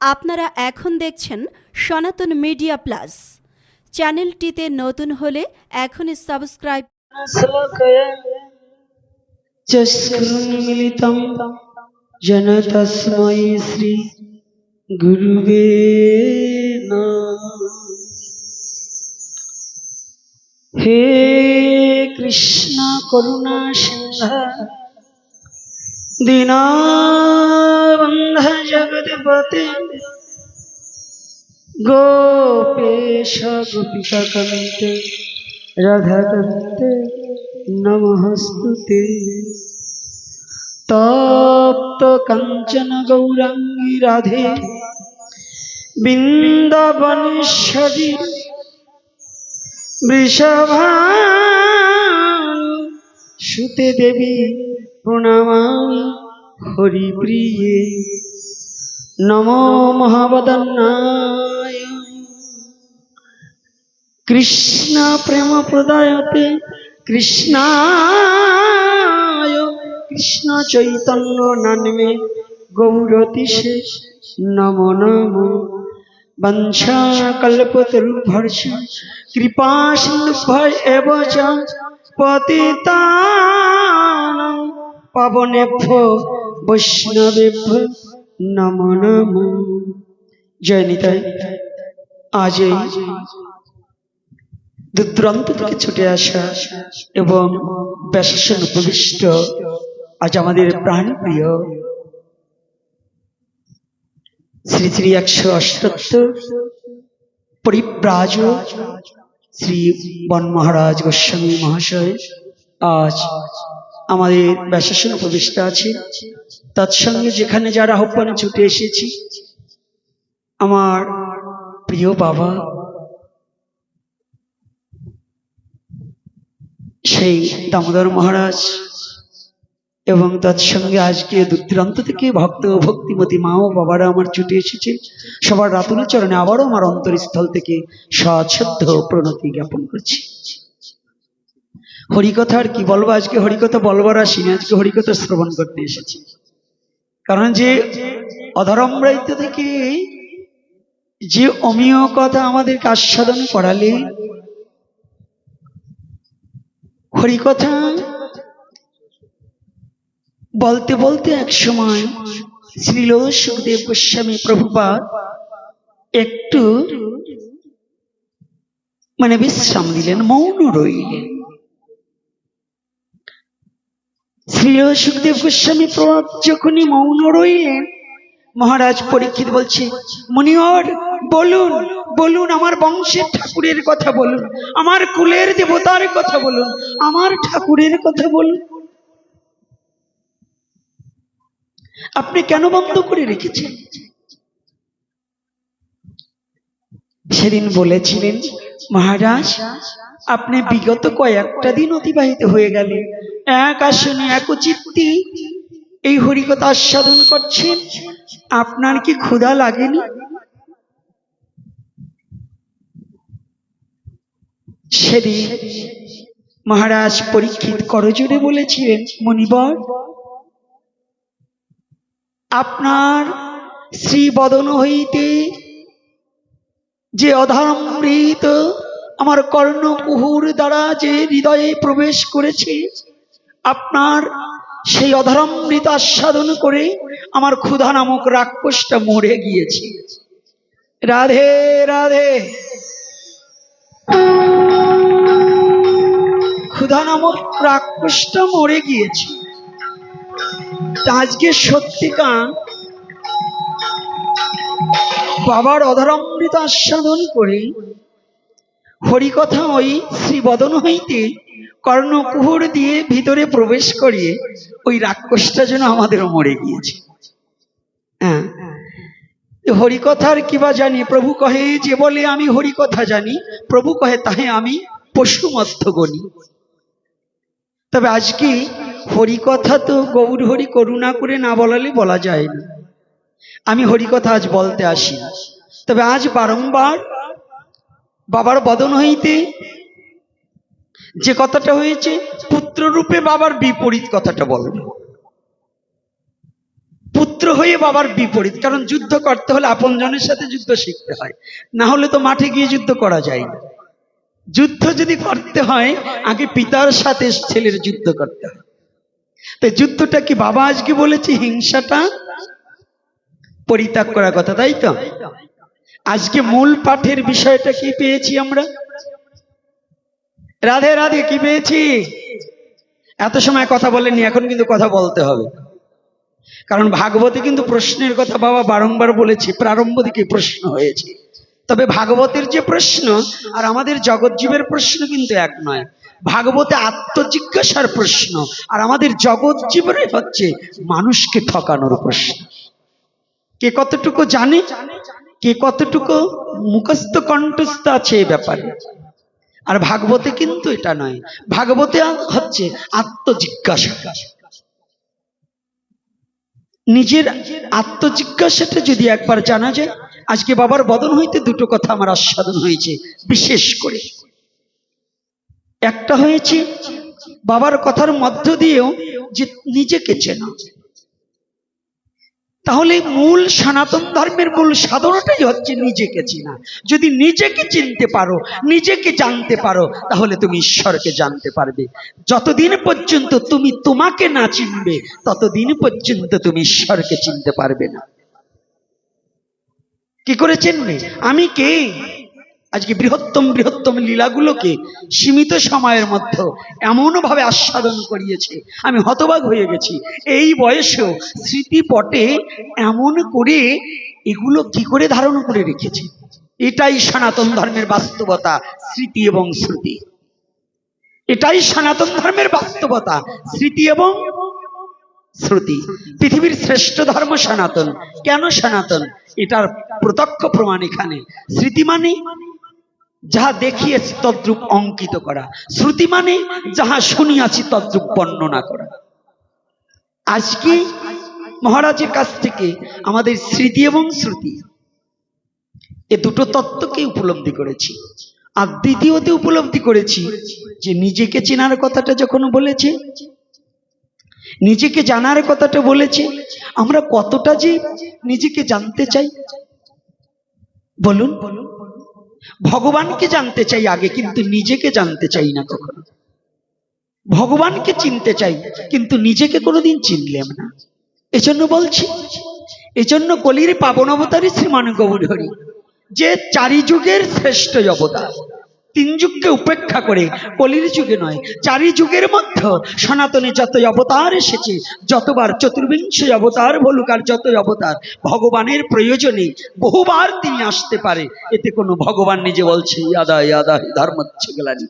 আপনারা এখন দেখছেন সনাতন মিডিয়া প্লাস। চ্যানেলটিতে নতুন হলে এখনই সাবস্ক্রাইব। শ্রী গুরুবে হে কৃষ্ণ করুণা সিংহ দীনবন্ধ জগতে পথে গোপেশ গোপিকা কমিতে রাধা কমিতে নমস্তুতে তপ্ত কঞ্চন গৌরাঙ্গী রাধে। বৃন্দাবনেশ্বরী বৃষভা সুতে দেবী প্রণামামি হরিপ্রিয়ে। নমো মহাবদন্নায়। কৃষ্ণ প্রেম প্রদায়তে কৃষ্ণায়। কৃষ্ণ চৈতন্য নামে গৌরতিশে নম নম। বংশা কল্পতরুভর্ষ কৃপা সিন্ধুভয় এব চ পতিতানাং পাবনেভ্য বৈষ্ণবেভ্য নম নম জয় নিতাই আজ এই দূর দূরান্ত থেকে ছুটে আসা এবং ব্যাসাসন উপবিষ্ট আজ আমাদের প্রাণপ্রিয় শ্রী শ্রী একশো অষ্টাত্তর পরিব্রাজ শ্রী বন মহারাজ গোস্বামী মহাশয়, আজ আমাদের ব্যাসাসন উপবিষ্ট আছে তৎসঙ্গে যেখানে যারা আহ্বানে ছুটে এসেছি, আমার প্রিয় বাবা, সেই দামোদর মহারাজ এবং তৎসঙ্গে আজকে দূরান্ত থেকে ভক্ত ও ভক্তিমতী মা ও বাবারা আমার ছুটে এসেছে। সবার রাতুল চরণে আবারও আমার অন্তরস্থল থেকে সশ্রদ্ধ প্রণতি জ্ঞাপন করছি। হরিকথার কি বলব? আজকে হরিকথা বলবার আসিনি, আজকে হরিকথা শ্রবণ করতে এসেছি। কারণ যে অধরম্রাইত্য থেকে যে অমীয় কথা আমাদেরকে আস্বাদন করালে, হরিকথা বলতে বলতে এক সময় শ্রীল সুখদেব গোস্বামী প্রভুপাদ একটু মানে বিশ্রাম দিলেন, মৌন রইলেন। শ্রীল সুখদেব গোস্বামী প্রভাব যখনই মৌন রইলেন, মহারাজ পরীক্ষিত বলছে মুনিওর বলুন বলুন, আমার বংশের ঠাকুরের কথা বলুন, আমার কুলের দেবতার কথা বলুন, আমার ঠাকুরের কথা বলুন। আপনি কেন বন্ধ করে রেখেছেন? সেদিন বলেছিলেন মহারাজ, আপনি বিগত কয়েকটা দিন অতিবাহিত হয়ে গেলেন। এক আসনে একচিত্তি এই হরিকথা আস্বাদন করছেন। আপনার কি ক্ষুধা লাগেনি? সেদিন মহারাজ পরীক্ষিত করজোরে বলেছিলেন মণিবর আপনার শ্রী বদন হইতে যে অধামৃত আমার কর্ণকুহুর দ্বারা যে হৃদয়ে প্রবেশ করেছে, আপনার সেই অধরামৃত আস্বাদন করে আমার ক্ষুধা নামক রাক্ষসটা মরে গিয়েছে। রাধে রাধে। ক্ষুধা নামক রাক্ষসটা মরে গিয়েছে। আজকে সত্যিকার বাবার অধরামৃত আস্বাদন করে। হরিকথা ওই শ্রী বদন হইতে কর্ণকুহর দিয়ে ভিতরে প্রবেশ করিয়ে ওই রাক্ষসটা যেন আমাদের মরে গিয়েছে। হ্যাঁ। হরিকথার কিবা জানি? প্রভু কহে, যে বলে আমি হরিকথা জানি, প্রভু কহে তাহে আমি পশুমত্থ গণি তবে আজকে হরিকথা তো গৌর হরি করুণা করে না বলালে বলা যায় না। আমি হরিকথা আজ বলতে আসি। তবে আজ বারংবার বাবার বদন হইতে যে কথাটা হয়েছে পুত্র রূপে বাবার বিপরীত কথাটা বলবে। পুত্র হয়ে বাবার বিপরীত, কারণ যুদ্ধ করতে হলে আপনজনের সাথে যুদ্ধ শিখতে হয়। না হলে তো মাঠে গিয়ে যুদ্ধ করা যায় না। যুদ্ধ যদি করতে হয়, আগে পিতার সাথে ছেলের যুদ্ধ করতে হয়। তো যুদ্ধটা কি বাবা আজকে বলেছে, হিংসাটা পরিত্যাগ করার কথা, তাই তো? আজকে মূল পাঠের বিষয়টা কি পেয়েছি আমরা? রাধে রাধে, কি পেয়েছি? এত সময় কথা বলেনি এখন কিন্তু কথা বলতে হবে। কারণ ভাগবতে কিন্তু প্রশ্নের কথা বাবা বারংবার বলেছি, প্রারম্ভ দিকে প্রশ্ন হয়েছে। তবে ভাগবতের যে প্রশ্ন আর আমাদের জগৎজীবের প্রশ্ন কিন্তু এক নয়। ভাগবতে আত্মজিজ্ঞাসার প্রশ্ন আর আমাদের জগৎজীবনে হচ্ছে মানুষকে ঠকানোর প্রশ্ন। কে কতটুকু জানে, কে কতটুকু মুখস্থ কণ্ঠস্থ আছে এ ব্যাপারে। আর ভাগবতে কিন্তু এটা নয়। ভাগবতে হচ্ছে আত্মজিজ্ঞাসা। নিজের আত্মজিজ্ঞাসাটা যদি একবার জানা যায়, আজকে বাবার বদন হইতে দুটো কথা আমার আস্বাদন হয়েছে, বিশেষ করে। একটা হয়েছে, বাবার কথার মধ্য দিয়েও যে নিজেকে চেনা। তাহলে মূল সনাতন ধর্মের মূল সাধনাটাই হচ্ছে নিজেকে চিনা। যদি নিজেকে চিনতে পারো, নিজেকে জানতে পারো, তাহলে তুমি ঈশ্বরকে জানতে পারবে। যতদিন পর্যন্ত তুমি তোমাকে না চিনবে, ততদিন পর্যন্ত তুমি ঈশ্বরকে চিনতে পারবে না। কি করে চিনবে আমি কে? আজকে বৃহত্তম বৃহত্তম লীলাগুলোকে সীমিত সময়ের মধ্যে এমন ভাবে আস্বাদন করিয়েছে। আমি হতবাক হয়ে গেছি। এই বয়সেও স্মৃতিপটে এমন করে এগুলো কি করে ধারণ করে রেখেছে? এটাই সনাতন ধর্মের বাস্তবতা, স্মৃতি এবং শ্রুতি। এটাই সনাতন ধর্মের বাস্তবতা, স্মৃতি এবং শ্রুতি। পৃথিবীর শ্রেষ্ঠ ধর্ম সনাতন। কেন সনাতন? এটার প্রত্যক্ষ প্রমাণ এখানে। স্মৃতি মানে যাহা দেখিয়েছি তদ্রূপ অঙ্কিত করা। শ্রুতি মানে যাহা শুনিয়াছি তদ্রূপ বর্ণনা করা। আজকে মহারাজের কাছ থেকে আমাদের স্মৃতি এবং শ্রুতি। এ দুটো তত্ত্বকে উপলব্ধি করেছি। আর দ্বিতীয়তে উপলব্ধি করেছি যে নিজেকে চেনার কথাটা যখন বলেছে, নিজেকে জানার কথাটা বলেছে, আমরা কতটা যে নিজেকে জানতে চাই। বলুন। বলুন ভগবানকে জানতে চাই আগে, কিন্তু নিজেকে জানতে চাই না কখনো ভগবানকে চিনতে চাই, কিন্তু নিজেকে কোনোদিন চিনলাম না। এজন্য বলছি, এজন্য কলির পাবন অবতারী শ্রীমান গৌর হরি, যে চারি যুগের শ্রেষ্ঠ অবতার। তিন যুগকে উপেক্ষা করে, কলির যুগে নয় চারি যুগের মধ্যে সনাতনে যত অবতার এসেছে, যতবার চতুর্বিংশ অবতার বলুক আর যত অবতার, ভগবানের প্রয়োজনে বহুবার তিনি আসতে পারে। এতে কোনো ভগবান নিজে বলছে, ইয়াদা ইয়াদা, ধর্ম গেলানি।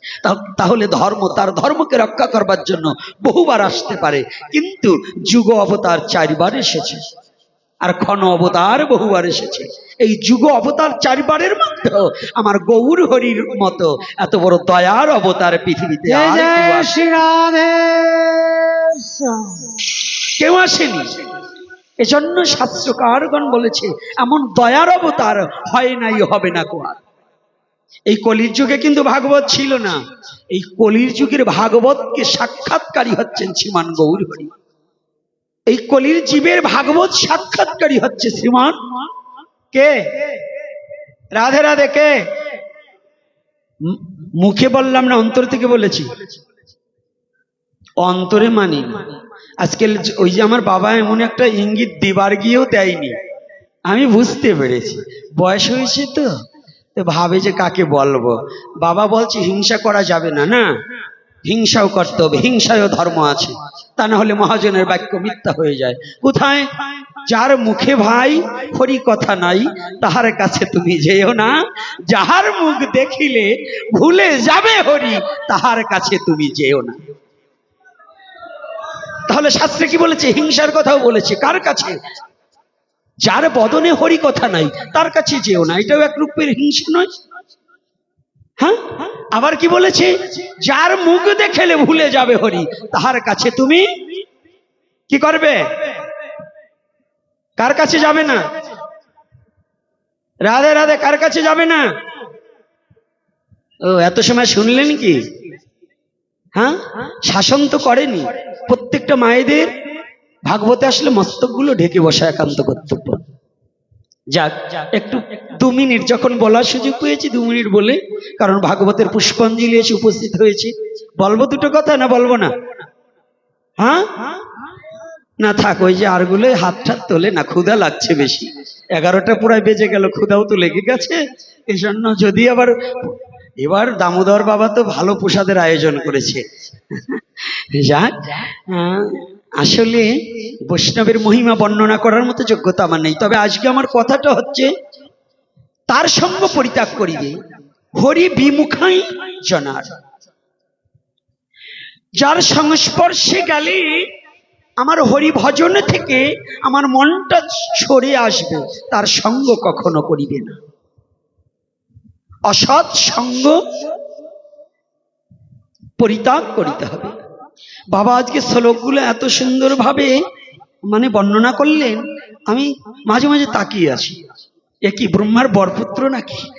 তাহলে ধর্ম, তার ধর্মকে রক্ষা করবার জন্য বহুবার আসতে পারে। কিন্তু যুগ অবতার চারবার এসেছে। আর ক্ষণ অবতার বহুবার এসেছে। এই যুগ অবতার চারবারের মধ্যে। আমার গৌর হরির মতো এত বড় দয়ার অবতার পৃথিবীতে কেউ আসেনি। এজন্য শাস্ত্রকারগণ বলেছে এমন দয়ার অবতার হয় নাই হবে না কোয়ার এই কলির যুগে কিন্তু ভাগবত ছিল না। এই কলির যুগের ভাগবতকে সাক্ষাৎকারী হচ্ছেন শ্রীমান গৌর হরি। এই কলির জীবের ভাগবত সাক্ষাৎকারী হচ্ছে শ্রীমান। কে? রাধে রাধে, কে? মুখে বললাম না, অন্তর থেকে বলেছি। অন্তরে মানি আজকে ওই যে আমার বাবা এমন একটা ইঙ্গিত দিবার গিয়েও দেয়নি। আমি বুঝতে পেরেছি। বয়স হয়েছে তো ভাবে যে কাকে বলব। বাবা বলছে, হিংসা করা যাবে না না? হিংসাও করতে হবে। হিংসায়ও ধর্ম আছে। তা না হলে মহাজনের বাক্য মিথ্যা হয়ে যায়। কোথায়? যার মুখে ভাই হরি কথা নাই, তাহার কাছে তুমি যেও না। যাহার মুখ দেখিলে ভুলে যাবে হরি, তাহার কাছে তুমি যেও না। তাহলে শাস্ত্রে কি বলেছে? হিংসার কথাও বলেছে। কার কাছে? যার বদনে হরি কথা নাই, তার কাছে যেও না। এটাও এক রূপের হিংসা নয়। হ্যাঁ? আবার কি বলেছে? যার মুখ দেখেলে ভুলে যাবে হরি, তাহার কাছে তুমি কি করবে? কার কাছে যাবে না? রাধে রাধে, কার কাছে যাবে না? ও, এত সময় শুনলেন কি হ্যাঁ? শাসন তো করেনি। প্রত্যেকটা মায়েদের ভাগবতে আসলে মস্তকগুলো ঢেকে বসা একান্ত কর্তব্য। যাক একটু দু মিনিট যখন বলার সুযোগ পেয়েছি দু মিনিট বলে কারণ ভাগবতের পুষ্পাঞ্জলি এসে উপস্থিত হয়েছে। বলব দুটো কথা না বলব না? হ্যাঁ? না থাক ওই যে আরগুলো হাত ঠাত তোলে না ক্ষুধা লাগছে বেশি। এগারোটা পুরাই বেজে গেল ক্ষুধাও তো লেগে গেছে। এই জন্য যদি আবার এবার দামোদর বাবা তো ভালো প্রসাদের আয়োজন করেছে। যাক আহ, আসলে বৈষ্ণবের মহিমা বর্ণনা করার মতো যোগ্যতা আমার নেই। তবে আজকে আমার কথাটা হচ্ছে, তার সঙ্গ পরিত্যাগ করিবে, হরি বিমুখাই জনার। যার সংস্পর্শে গেলে আমার হরি ভজন থেকে আমার মনটা সরে আসবে, তার সঙ্গ কখনো করিবে না। অসৎ সঙ্গ পরিত্যাগ করিতে হবে। বাবা, আজকে শ্লোকগুলো এত সুন্দরভাবে মানে বর্ণনা করলেন, আমি মাঝে মাঝে তাকিয়ে আছি। এ কি, ব্রহ্মার বরপুত্র নাকি?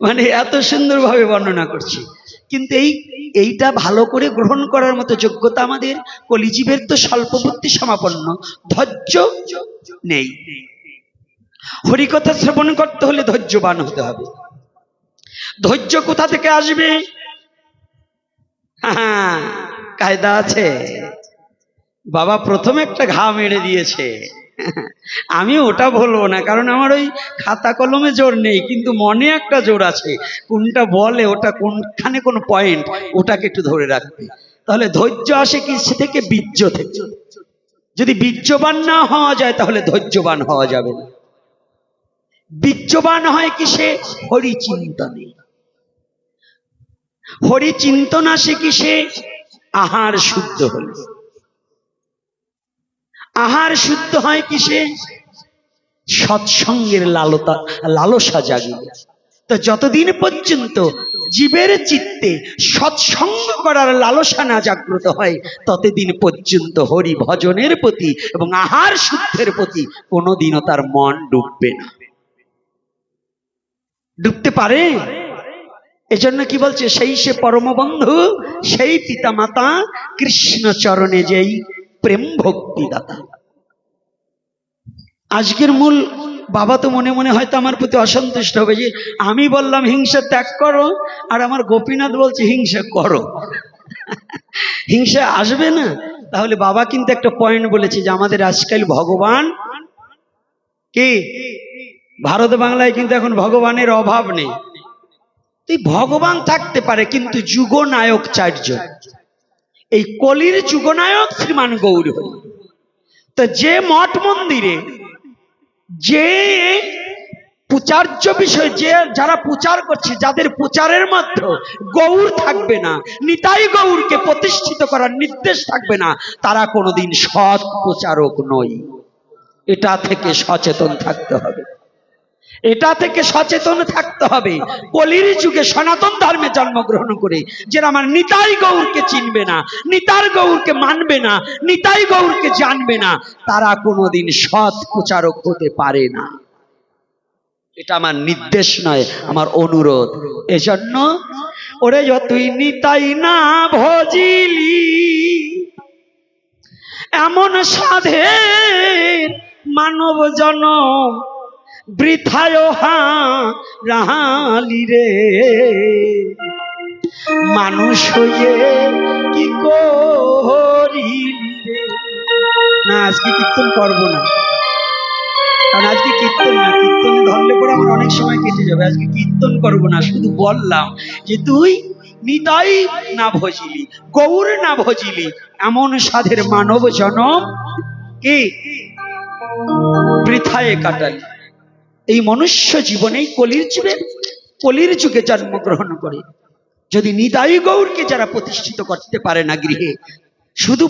মানে এত সুন্দরভাবে বর্ণনা করছি। কিন্তু এই, এইটা ভালো করে গ্রহণ করার মতো যোগ্যতা আমাদের কলিজীবের তো স্বল্প বুদ্ধি সমাপন্ন, ধৈর্য নেই। হরিকথা শ্রবণ করতে হলে ধৈর্যবান হতে হবে। ধৈর্য কোথা থেকে আসবে? কায়দা আছে। বাবা প্রথম একটা ঘা মেরে দিয়েছে। আমি ওটা বলব না, কারণ আমার ওই খাতা কলমে জোর নেই, কিন্তু মনে একটা জোর আছে, কোনটা বলে ওটা কোনখানে কোন পয়েন্ট ওটাকে একটু ধরে রাখবে। তাহলে ধৈর্য আসে কি, সে থেকে বীর্য থেকে। যদি বীর্যবান না হওয়া যায়, তাহলে ধৈর্যবান হওয়া যাবে না। বীর্যবান হয় কি সে? হরিচিন্তনে হরিচিন্তন আসে কি সে আহার শুদ্ধ হলে। আহার শুদ্ধ হয় কিসে? সৎসঙ্গের লালতা, লালসা জাগিয়ে তো যতদিন পর্যন্ত জীবের চিত্তে সৎসঙ্গ করার লালসা না জাগ্রত হয়, ততদিন পর্যন্ত হরি ভজনের প্রতি এবং আহার শুদ্ধের প্রতি কোনোদিনও তার মন ডুববে না। ডুবতে পারে? এজন্য কি বলছে? সেই সে পরম বন্ধু সেই পিতা মাতা কৃষ্ণ চরণে যেই প্রেম ভক্তি দাতা আজকের মূল বাবা তো মনে মনে হয়তো আমার প্রতি অসন্তুষ্ট হবে যে আমি বললাম, হিংসা ত্যাগ করো, আর আমার গোপীনাথ বলছে, হিংসা করো। হিংসা আসবে না। তাহলে বাবা কিন্তু একটা পয়েন্ট বলেছে যে আমাদের আজকাল ভগবান কি? ভারত বাংলায় কিন্তু এখন ভগবানের অভাব নেই। এই ভগবান থাকতে পারে কিন্তু যুগনায়ক চারজন এই কলির যুগনায়ক শ্রীমান গৌর তো যে মঠ মন্দিরে যে প্রচার্য বিষয় যে যারা প্রচার করছে, যাদের প্রচারের মধ্যে গৌর থাকবে না, নিতাই গৌরকে প্রতিষ্ঠিত করার নির্দেশ থাকবে না, তারা কোনোদিন সৎ প্রচারক নয়। এটা থেকে সচেতন থাকতে হবে। এটা থেকে সচেতন থাকতে হবে। কলির যুগে সনাতন ধর্মে জন্মগ্রহণ করে যারা আমার নিতাই গৌরকে চিনবে না, নিতার গৌরকে মানবে না, নিতাই গৌরকে জানবে না, তারা কোনোদিন সৎ প্রচারক হতে পারে না। এটা আমার নির্দেশ নয়, আমার অনুরোধ। এজন্য ওরে তুই নিতাই না ভজিলি, এমন সাধের মানব জনম বৃথায় হা রাহালি রে। মানুষ হয়ে কি করিলি রে? না, আজকে কীর্তন করব না। কারণ আজকে কীর্তন না, কীর্তন ধরলে পরে আমার অনেক সময় কেটে যাবে। আজকে কীর্তন করব না, শুধু বললাম যে তুই নিতাই না ভজিলি, গৌর না ভজিলি, এমন সাধের মানব জনম কি? বৃথায় কাটালি। এই মনুষ্য জীবনেই কলির যুগে কলির যুগে জন্মগ্রহণ করে। যদি নিতাই গৌরকে যারা প্রতিষ্ঠিত করতে পারে না গৃহে, শুধু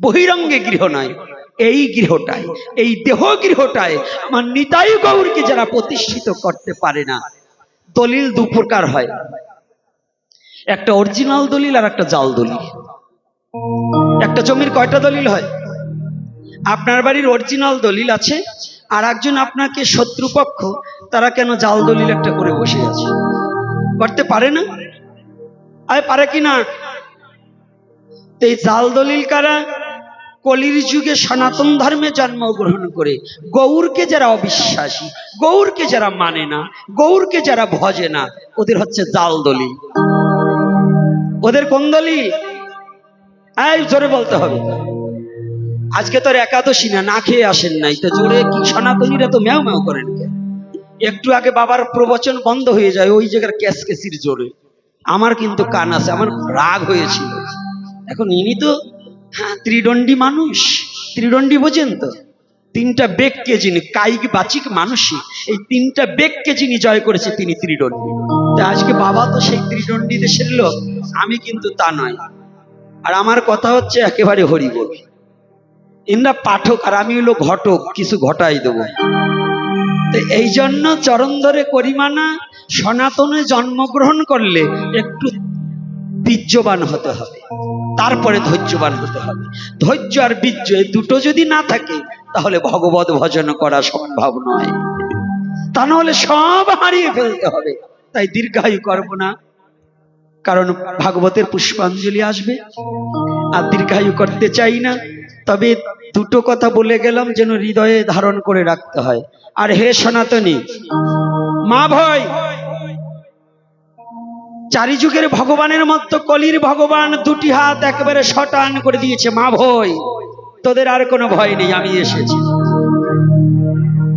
বহিরঙ্গে গৃহ নয়, এই গৃহটায়, এই দেহ গৃহটায় আমার নিতাই গৌরকে যারা প্রতিষ্ঠিত করতে পারে না, দলিল দু প্রকার হয়। একটা অরিজিনাল দলিল আর একটা জাল দলিল। একটা জমির কয়টা দলিল হয়? আপনার বাড়ির অরিজিনাল দলিল আছে? আর একজন আপনাকে শত্রুপক্ষ, তারা কেন জাল দলিল একটা করে বসে আছে? করতে পারে না? আয় পারে কি না? এই জাল দলিল কারা? কলির যুগে সনাতন ধর্মে জন্মগ্রহণ করে, গৌরকে যারা অবিশ্বাসী, গৌরকে যারা মানে না, গৌরকে যারা ভজে না, ওদের হচ্ছে জাল দলি ওদের কোন দলি এই জোরে বলতে হবে। আজকে তোর একাদশী না না খেয়ে আসেন নাই। তো জোরে কি সনাতনীরা তো ম্যাও ম্যাও করেন একটু আগে বাবার প্রবচন বন্ধ হয়ে যায়, ওই জায়গার ক্যাসকেসির জোরে। আমার কিন্তু কান আছে, আমার রাগ হয়েছিল। এখন ইনি তো হ্যাঁ ত্রিদণ্ডী মানুষ। ত্রিদণ্ডী বোঝেন তো? তিনটা বেগকে যিনি, কায়িক বাচিক মানসিক এই তিনটা বেগকে যিনি জয় করেছে, তিনি ত্রিদণ্ডী। তা আজকে বাবা তো সেই ত্রিদণ্ডী দেশের লোক, আমি কিন্তু তা নয়। আর আমার কথা হচ্ছে একেবারে হরিবল। ইন্দা পাঠক আর আমি হলো ঘটক, কিছু ঘটাই দেবো। তো এই জন্য চরণ ধরে করিমানা সনাতনে জন্মগ্রহণ করলে একটু বীর্যবান হতে হবে, তারপরে ধৈর্যবান হতে হবে। ধৈর্য আর বীর্য এই দুটো যদি না থাকে, তাহলে ভগবত ভজন করা সম্ভব নয়। তা নাহলে সব হারিয়ে ফেলতে হবে, তাই দীর্ঘায়ু করব না। কারণ ভাগবতের পুষ্পাঞ্জলি আসবে, আর দীর্ঘায়ু করতে চাই না। তবে দুটো কথা বলে গেলাম যেন হৃদয়ে ধারণ করে রাখতে হয়। আর হে সনাতনী, মা ভয় চারি যুগের ভগবানের মতো কলির ভগবান দুটি হাত একেবারে শটান করে দিয়েছে, মা ভয় তোদের আর কোনো ভয় নেই, আমি এসেছি।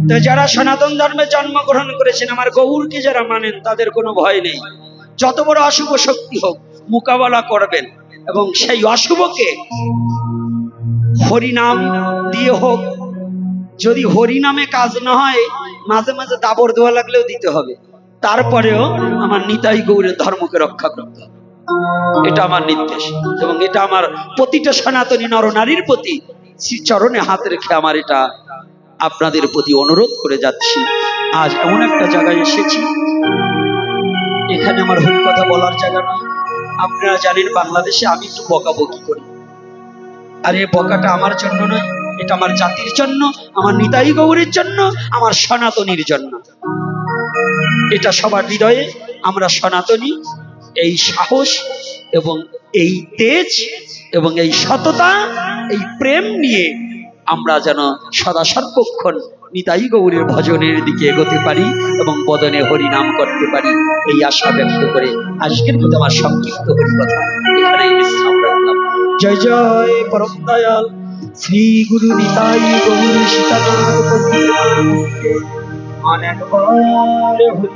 তো যারা সনাতন ধর্মে জন্মগ্রহণ করেছেন, আমার গৌরকে যারা মানেন, তাদের কোনো ভয় নেই। যত বড় অশুভ শক্তি হোক, মোকাবেলা করবেন এবং সেই অশুভকে হরিনাম দিয়ে হোক। যদি হরিনামে কাজ না হয়, মাঝে মাঝে দাবর দেওয়া লাগলেও দিতে হবে। তারপরেও আমার নিতাই গৌরের ধর্মকে রক্ষা করতে হবে। এটা আমার নির্দেশ এবং এটা আমার প্রতিটা সনাতনী নরনারীর প্রতি চরণে হাত রেখে আমার এটা আপনাদের প্রতি অনুরোধ করে যাচ্ছি। আজ এমন একটা জায়গায় এসেছি। এখানে আমার হরি কথা বলার জায়গা নয়। আপনারা জানেন বাংলাদেশে আমি একটু বকাবকি করি। আর এই বকাটা আমার জন্য নয়, এটা আমার জাতির জন্য, আমার নিতাই গৌরের জন্য, আমার সনাতনীর জন্য। এটা সবার হৃদয়ে, আমরা সনাতনী, এই সাহস এবং এই তেজ এবং এই সততা, এই প্রেম নিয়ে আমরা যেন সদা সর্বক্ষণ নিতাই গৌরের ভজনের দিকে এগোতে পারি এবং বদনে হরি নাম করতে পারি, এই আশা ব্যক্ত করে আজকের মতো আমার সংক্ষিপ্ত হরি কথা রাখলাম জয় জয় পরম দয়াল। শ্রী গুরু নিতাই গৌর সীতানন্দ অনেকবার হরি হরি।